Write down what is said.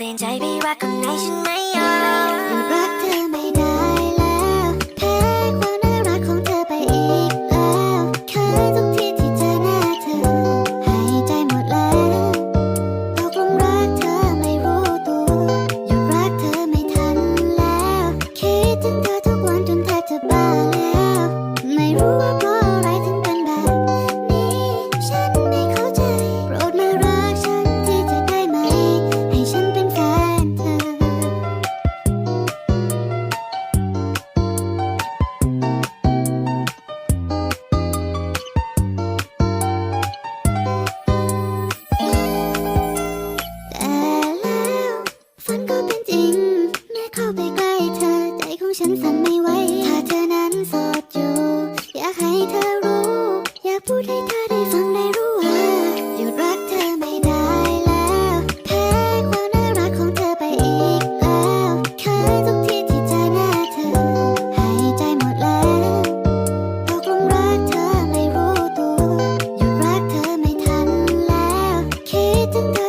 เปลี่ยนใจพี่ว่าข้างในฉันไม่ยอม ฉันสั่นไม่ไหวถ้าเธอนั้นโสดอยู่ อยากให้เธอรู้ อยากพูดให้เธอได้ฟังได้รู้ว่าหยุดรักเธอไม่ได้แล้วแพ้ความน่ารักของเธอไปอีกแล้วเคยทุกทีที่เจอหน้าเธอหายใจหมดแล้วตกลุมรักเธอไม่รู้ตัวหยุดรักเธอไม่ทันแล้ว คิดถึงเธอ